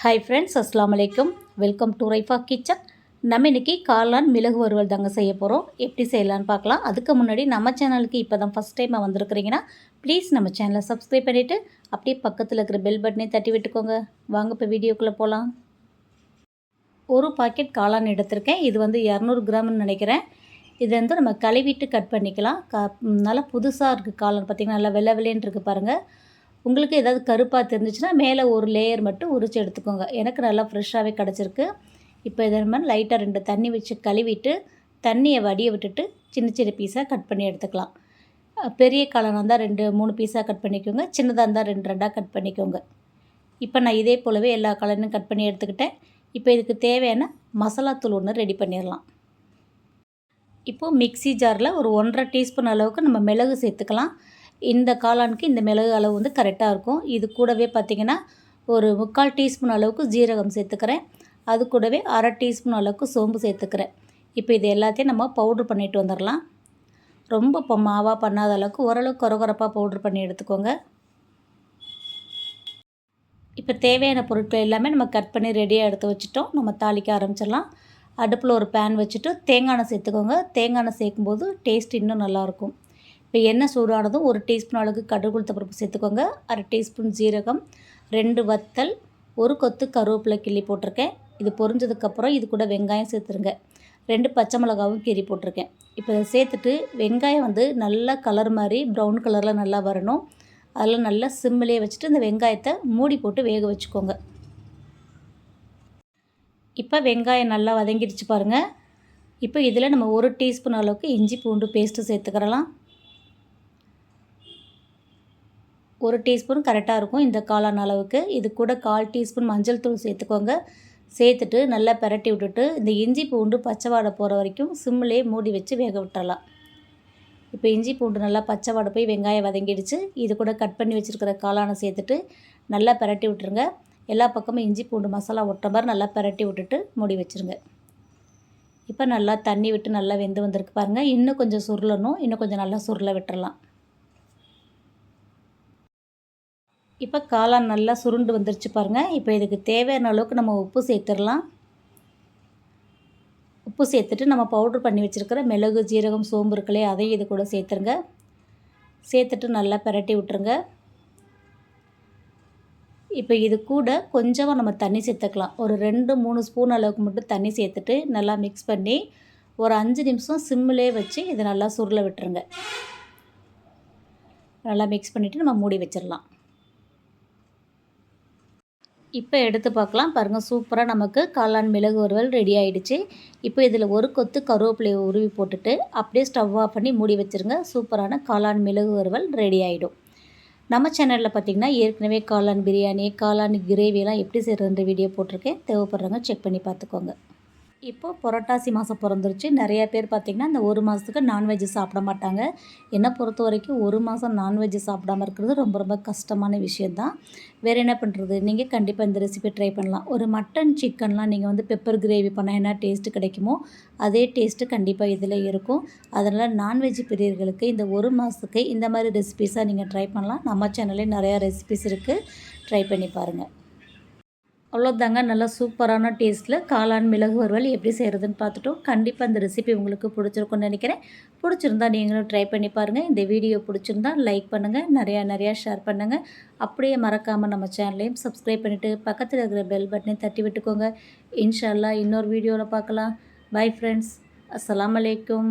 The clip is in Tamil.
ஹாய் ஃப்ரெண்ட்ஸ் அஸ்லாம் வலைக்கம் வெல்கம் டு ரைஃபா கிச்சன் நம்ம இன்றைக்கி காளான் மிளகு வறுவல் தாங்க செய்ய போகிறோம் எப்படி செய்யலான்னு பார்க்கலாம். அதுக்கு முன்னாடி நம்ம சேனலுக்கு இப்போ தான் ஃபஸ்ட் டைமாக வந்திருக்கிறீங்கன்னா ப்ளீஸ் நம்ம சேனலை சப்ஸ்கிரைப் பண்ணிவிட்டு அப்படியே பக்கத்தில் இருக்கிற பெல் பட்டனே தட்டி விட்டுக்கோங்க. வாங்க இப்போ வீடியோக்குள்ளே போகலாம் ஒரு பாக்கெட் காளான் எடுத்திருக்கேன். இது வந்து இரநூறு கிராம்னு நினைக்கிறேன். இதை வந்து நம்ம கழுவிட்டு கட் பண்ணிக்கலாம். க நல்லா புதுசாக இருக்குது காளான். பார்த்திங்கன்னா நல்லா வெள்ளை வெள்ளைன்னு இருக்குது பாருங்கள் உங்களுக்கு ஏதாவது கருப்பாக தெரிஞ்சிச்சுன்னா மேலே ஒரு லேயர் மட்டும் உரிச்சு எடுத்துக்கோங்க. எனக்கு நல்லா ஃப்ரெஷ்ஷாகவே கிடச்சிருக்கு. இப்போ இதை மாதிரி லைட்டாக ரெண்டு தண்ணி வச்சு கழுவிட்டு தண்ணியை வடிய விட்டுட்டு சின்ன சின்ன பீஸாக கட் பண்ணி எடுத்துக்கலாம். பெரிய காளானாக இருந்தால் ரெண்டு மூணு பீஸாக கட் பண்ணிக்கோங்க. சின்னதாக இருந்தால் ரெண்டு ரெண்டாக கட் பண்ணிக்கோங்க. இப்போ நான் இதே போலவே எல்லா கலரும் கட் பண்ணி எடுத்துக்கிட்டேன். இப்போ இதுக்கு தேவையான மசாலாத்தூள் ஒன்று ரெடி பண்ணிடலாம். இப்போது மிக்சி ஜாரில் ஒரு ஒன்றரை டீஸ்பூன் அளவுக்கு நம்ம மிளகு சேர்த்துக்கலாம். இந்த காளானுக்கு இந்த மிளகு அளவு வந்து கரெக்டாக இருக்கும். இது கூடவே பார்த்திங்கன்னா ஒரு முக்கால் டீஸ்பூன் அளவுக்கு ஜீரகம் சேர்த்துக்கிறேன். அது கூடவே அரை டீஸ்பூன் அளவுக்கு சோம்பு சேர்த்துக்கிறேன். இப்போ இது எல்லாத்தையும் நம்ம பவுட்ரு பண்ணிட்டு வந்துடலாம். ரொம்ப இப்போ மாவாக பண்ணாத அளவுக்கு ஓரளவுக்கு குறகுறப்பாக பவுட்ரு பண்ணி எடுத்துக்கோங்க. இப்போ தேவையான பொருட்கள் எல்லாமே நம்ம கட் பண்ணி ரெடியாக எடுத்து வச்சுட்டோம். நம்ம தாளிக்க ஆரம்பிச்சிடலாம். அடுப்பில் ஒரு பேன் வச்சுட்டு தேங்காய் எண்ணெய் சேர்த்துக்கோங்க. தேங்காய் எண்ணெய் சேர்க்கும்போது டேஸ்ட் இன்னும் நல்லாயிருக்கும் இப்போ எண்ணெய் சூடானதும் ஒரு டீஸ்பூன் அளவுக்கு கடுகு பருப்பு சேர்த்துக்கோங்க. அரை டீஸ்பூன் ஜீரகம் ரெண்டு வத்தல் ஒரு கொத்து கருவேப்பிலை கிள்ளி போட்டிருக்கேன். இது பொரிஞ்சதுக்கப்புறம் இது கூட வெங்காயம் சேர்த்துருங்க. ரெண்டு பச்சை மிளகாவும் கீறி போட்டிருக்கேன். இப்போ இதை சேர்த்துட்டு வெங்காயம் வந்து நல்லா கலர் மாதிரி ப்ரௌன் கலரில் நல்லா வரணும். அதில் நல்லா சிம்மிலே வச்சுட்டு இந்த வெங்காயத்தை மூடி போட்டு வேக வச்சுக்கோங்க. இப்போ வெங்காயம் நல்லா வதங்கிடுச்சு பாருங்கள் இப்போ இதில் நம்ம ஒரு டீஸ்பூன் அளவுக்கு இஞ்சி பூண்டு பேஸ்ட்டு சேர்த்துக்கிறலாம். ஒரு டீஸ்பூன் கரெக்டாக இருக்கும் இந்த காளான் அளவுக்கு. இது கூட கால் டீஸ்பூன் மஞ்சள் தூள் சேர்த்துக்கோங்க. சேர்த்துட்டு நல்லா பரட்டி விட்டுட்டு இந்த இஞ்சி பூண்டு பச்சை வாடை போகிற வரைக்கும் சிம்மிலே மூடி வச்சு வேக விட்டுறலாம். இப்போ இஞ்சி பூண்டு நல்லா பச்சை வாடை போய் வெங்காயம் வதங்கிடுச்சு. இது கூட கட் பண்ணி வச்சுருக்கிற காளானை சேர்த்துட்டு நல்லா பரட்டி விட்டுருங்க. எல்லா பக்கமும் இஞ்சி பூண்டு மசாலா ஒட்டுற மாதிரி நல்லா பரட்டி விட்டுட்டு மூடி வச்சுருங்க. இப்போ நல்லா தண்ணி விட்டு நல்லா வெந்து வந்திருக்கு பாருங்கள் இன்னும் கொஞ்சம் சுருளணும். இன்னும் கொஞ்சம் நல்லா சுருளை விட்டுறலாம். இப்போ காளான் நல்லா சுருண்டு வந்துருச்சு பாருங்கள் இப்போ இதுக்கு தேவையான அளவுக்கு நம்ம உப்பு சேர்த்துடலாம். உப்பு சேர்த்துட்டு நம்ம பவுட்ரு பண்ணி வச்சுருக்கிற மிளகு ஜீரகம் சோம்பு இருக்கலே அதையும் இது கூட சேர்த்துருங்க. சேர்த்துட்டு நல்லா பிரட்டி விட்டுருங்க. இப்போ இது கூட கொஞ்சமாக நம்ம தண்ணி சேர்த்துக்கலாம். ஒரு ரெண்டு மூணு ஸ்பூன் அளவுக்கு மட்டும் தண்ணி சேர்த்துட்டு நல்லா மிக்ஸ் பண்ணி ஒரு அஞ்சு நிமிஷம் சிம்மிலே வச்சு இதை நல்லா சுருளை விட்டுருங்க. நல்லா மிக்ஸ் பண்ணிவிட்டு நம்ம மூடி வச்சிடலாம். இப்போ எடுத்து பார்க்கலாம் பாருங்கள் சூப்பராக நமக்கு காளான் மிளகு வறுவல் ரெடி ஆகிடுச்சு இப்போ இதில் ஒரு கொத்து கருவேப்பிலையை உருவி போட்டுட்டு அப்படியே ஸ்டவ் ஆஃப் பண்ணி மூடி வச்சுருங்க. சூப்பரான காளான் மிளகு வறுவல் ரெடி ஆகிடும் நம்ம சேனலில் பார்த்திங்கன்னா ஏற்கனவே காளான் பிரியாணி காளான் கிரேவியெல்லாம் எப்படி செய்கிறதுன்ற வீடியோ போட்டிருக்கேன். தேவைப்படுறவங்க செக் பண்ணி பார்த்துக்கோங்க. இப்போ புரட்டாசி மாதம் பிறந்துருச்சு. நிறைய பேர் பார்த்திங்கன்னா இந்த ஒரு மாதத்துக்கு நான்வெஜ் சாப்பிட மாட்டாங்க. என்னை பொறுத்த வரைக்கும் ஒரு மாதம் நான்வெஜ் சாப்பிடாமல் இருக்கிறது ரொம்ப ரொம்ப கஷ்டமான விஷயந்தான் வேறு என்ன பண்ணுறது நீங்கள் கண்டிப்பாக இந்த ரெசிபி ட்ரை பண்ணலாம். ஒரு மட்டன் சிக்கன்லாம் நீங்கள் வந்து பெப்பர் கிரேவி பண்ணால் என்ன டேஸ்ட்டு கிடைக்குமோ அதே டேஸ்ட்டு கண்டிப்பாக இதில் இருக்கும். அதனால் நான்வெஜ் பிரியர்களுக்கு இந்த ஒரு மாதத்துக்கு இந்த மாதிரி ரெசிபீஸாக நீங்கள் ட்ரை பண்ணலாம். நம்ம சேனல்லே நிறையா ரெசிபிஸ் இருக்குது ட்ரை பண்ணி பாருங்கள் அவ்வளோதாங்க நல்லா சூப்பரான டேஸ்ட்டில் காளான் மிளகு வறுவல் எப்படி செய்கிறதுன்னு பார்த்துட்டோம். கண்டிப்பாக இந்த ரெசிபி உங்களுக்கு பிடிச்சிருக்குன்னு நினைக்கிறேன். பிடிச்சிருந்தா நீங்களும் ட்ரை பண்ணி பாருங்கள் இந்த வீடியோ பிடிச்சிருந்தா லைக் பண்ணுங்கள் நிறையா நிறையா ஷேர் பண்ணுங்கள் அப்படியே மறக்காமல் நம்ம சேனலையும் சப்ஸ்கிரைப் பண்ணிவிட்டு பக்கத்தில் இருக்கிற பெல் பட்டனையும் தட்டி விட்டுக்கோங்க. இன்ஷால்லா இன்னொரு வீடியோவில் பார்க்கலாம். பை ஃப்ரெண்ட்ஸ் அஸ்லாம் வலைக்கம்